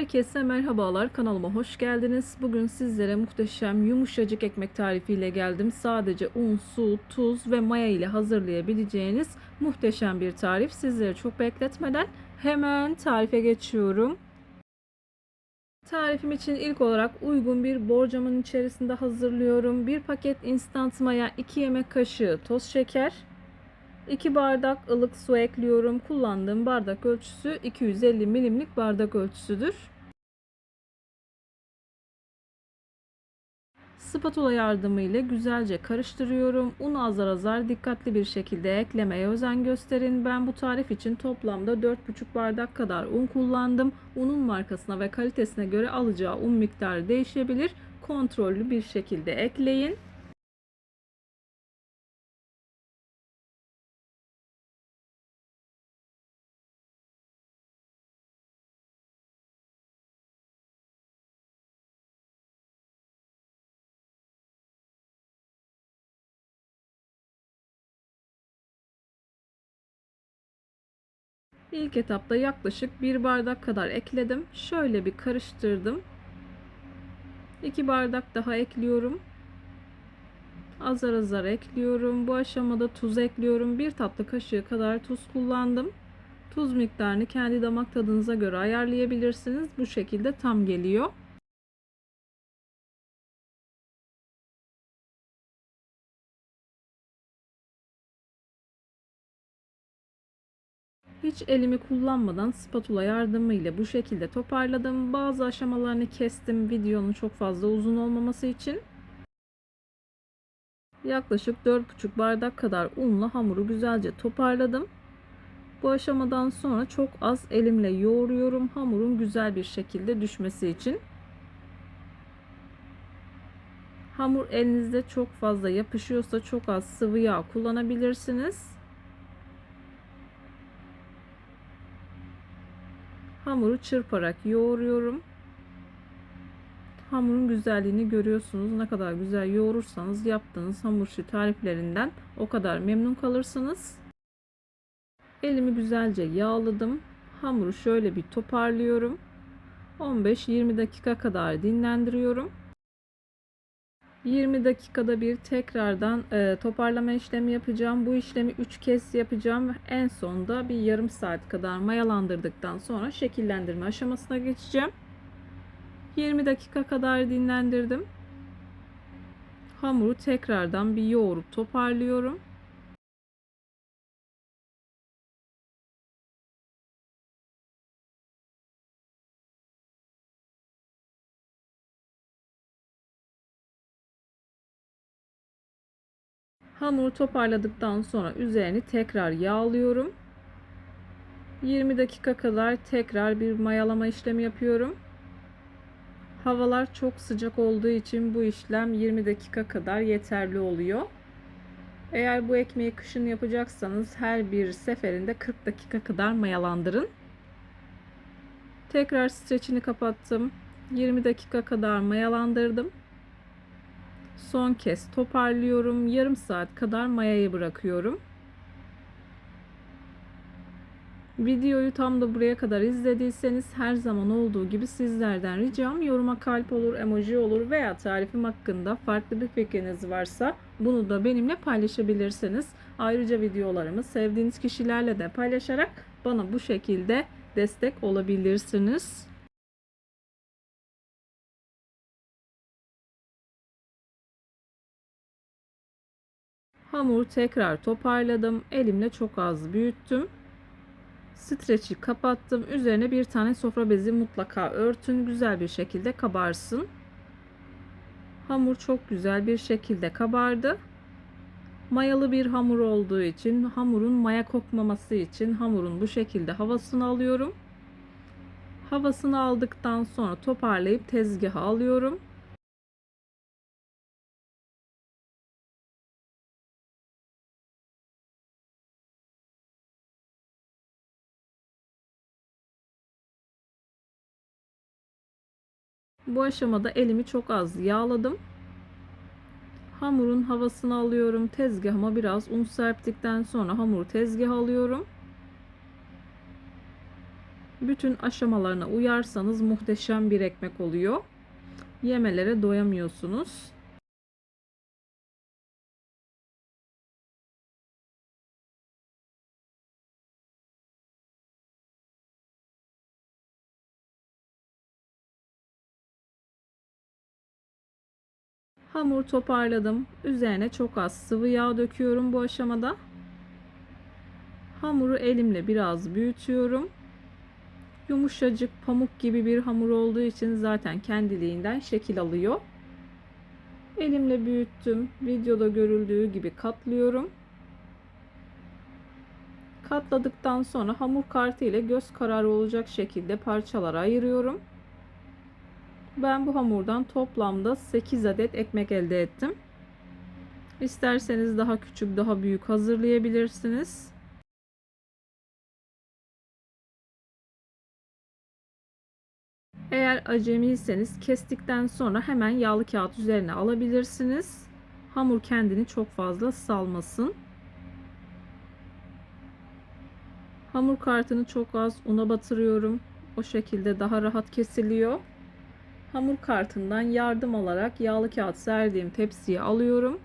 Herkese merhabalar kanalıma hoş geldiniz. Bugün sizlere muhteşem yumuşacık ekmek tarifiyle geldim. Sadece un, su, tuz ve maya ile hazırlayabileceğiniz muhteşem bir tarif. Sizleri çok bekletmeden hemen tarife geçiyorum. Tarifim için ilk olarak uygun bir borcamın içerisinde hazırlıyorum. Bir paket instant maya, 2 yemek kaşığı toz şeker, 2 bardak ılık su ekliyorum. Kullandığım bardak ölçüsü 250 milimlik bardak ölçüsüdür. Spatula yardımıyla güzelce karıştırıyorum. Unu azar azar dikkatli bir şekilde eklemeye özen gösterin. Ben bu tarif için toplamda 4,5 bardak kadar un kullandım. Unun markasına ve kalitesine göre alacağı un miktarı değişebilir. Kontrollü bir şekilde ekleyin. İlk etapta yaklaşık bir bardak kadar ekledim. Şöyle bir karıştırdım. 2 bardak daha ekliyorum. Azar azar ekliyorum. Bu aşamada tuz ekliyorum. Bir tatlı kaşığı kadar tuz kullandım. Tuz miktarını kendi damak tadınıza göre ayarlayabilirsiniz. Bu şekilde tam geliyor. Hiç elimi kullanmadan spatula yardımıyla bu şekilde toparladım. Bazı aşamalarını kestim videonun çok fazla uzun olmaması için. Yaklaşık 4,5 bardak kadar unla hamuru güzelce toparladım. Bu aşamadan sonra çok az elimle yoğuruyorum hamurun güzel bir şekilde düşmesi için. Hamur elinizde çok fazla yapışıyorsa çok az sıvı yağ kullanabilirsiniz. Hamuru çırparak yoğuruyorum. Hamurun güzelliğini görüyorsunuz. Ne kadar güzel yoğurursanız yaptığınız hamur işi tariflerinden o kadar memnun kalırsınız. Elimi güzelce yağladım. Hamuru şöyle bir toparlıyorum. 15-20 dakika kadar dinlendiriyorum. 20 dakikada bir tekrardan e, toparlama işlemi yapacağım. Bu işlemi 3 kez yapacağım en sonda bir yarım saat kadar mayalandırdıktan sonra şekillendirme aşamasına geçeceğim. 20 dakika kadar dinlendirdim. Hamuru tekrardan bir yoğurup toparlıyorum. Hamuru toparladıktan sonra üzerini tekrar yağlıyorum. 20 dakika kadar tekrar bir mayalama işlemi yapıyorum. Havalar çok sıcak olduğu için bu işlem 20 dakika kadar yeterli oluyor. Eğer bu ekmeği kışın yapacaksanız her bir seferinde 40 dakika kadar mayalandırın. Tekrar streçini kapattım. 20 dakika kadar mayalandırdım. Son kez toparlıyorum. Yarım saat kadar mayayı bırakıyorum. Videoyu tam da buraya kadar izlediyseniz her zaman olduğu gibi sizlerden ricam yoruma kalp olur, emoji olur veya tarifim hakkında farklı bir fikriniz varsa bunu da benimle paylaşabilirsiniz. Ayrıca videolarımı sevdiğiniz kişilerle de paylaşarak bana bu şekilde destek olabilirsiniz. Hamuru tekrar toparladım. Elimle çok az büyüttüm. Streçi kapattım. Üzerine bir tane sofra bezi mutlaka örtün. Güzel bir şekilde kabarsın. Hamur çok güzel bir şekilde kabardı. Mayalı bir hamur olduğu için hamurun maya kokmaması için hamurun bu şekilde havasını alıyorum. Havasını aldıktan sonra toparlayıp tezgaha alıyorum. Bu aşamada elimi çok az yağladım. Hamurun havasını alıyorum. Tezgahıma biraz un serptikten sonra hamuru tezgaha alıyorum. Bütün aşamalarına uyarsanız muhteşem bir ekmek oluyor. Yemelere doyamıyorsunuz. Hamur toparladım. Üzerine çok az sıvı yağ döküyorum bu aşamada. Hamuru elimle biraz büyütüyorum. Yumuşacık pamuk gibi bir hamur olduğu için zaten kendiliğinden şekil alıyor. Elimle büyüttüm. Videoda görüldüğü gibi katlıyorum. Katladıktan sonra hamur kartı ile göz kararı olacak şekilde parçalara ayırıyorum. Ben bu hamurdan toplamda 8 adet ekmek elde ettim. İsterseniz daha küçük, daha büyük hazırlayabilirsiniz. Eğer acemiyseniz kestikten sonra hemen yağlı kağıt üzerine alabilirsiniz. Hamur kendini çok fazla salmasın. Hamur kartını çok az una batırıyorum. O şekilde daha rahat kesiliyor. Hamur kartından yardım alarak yağlı kağıt serdiğim tepsiye alıyorum.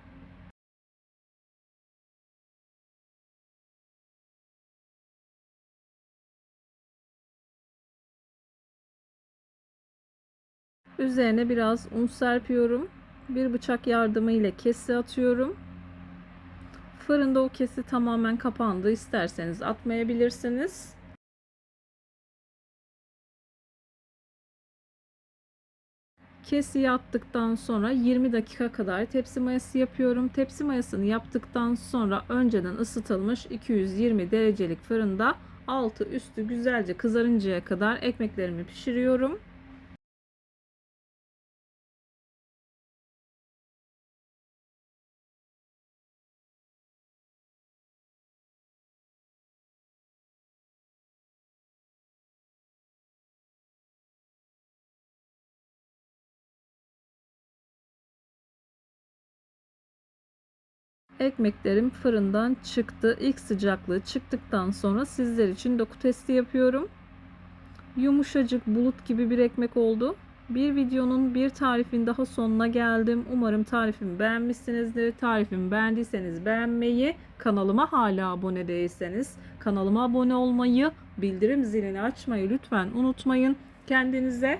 Üzerine biraz un serpiyorum. Bir bıçak yardımıyla kesi atıyorum. Fırında o kesi tamamen kapandı. İsterseniz atmayabilirsiniz. Kesiyi attıktan sonra 20 dakika kadar tepsi mayası yapıyorum. Tepsi mayasını yaptıktan sonra önceden ısıtılmış 220 derecelik fırında altı üstü güzelce kızarıncaya kadar ekmeklerimi pişiriyorum. Ekmeklerim fırından çıktı. İlk sıcaklığı çıktıktan sonra sizler için doku testi yapıyorum. Yumuşacık bulut gibi bir ekmek oldu. Bir videonun bir tarifin daha sonuna geldim. Umarım tarifimi beğenmişsinizdir. Tarifimi beğendiyseniz beğenmeyi, kanalıma hala abone değilseniz kanalıma abone olmayı, bildirim zilini açmayı lütfen unutmayın. Kendinize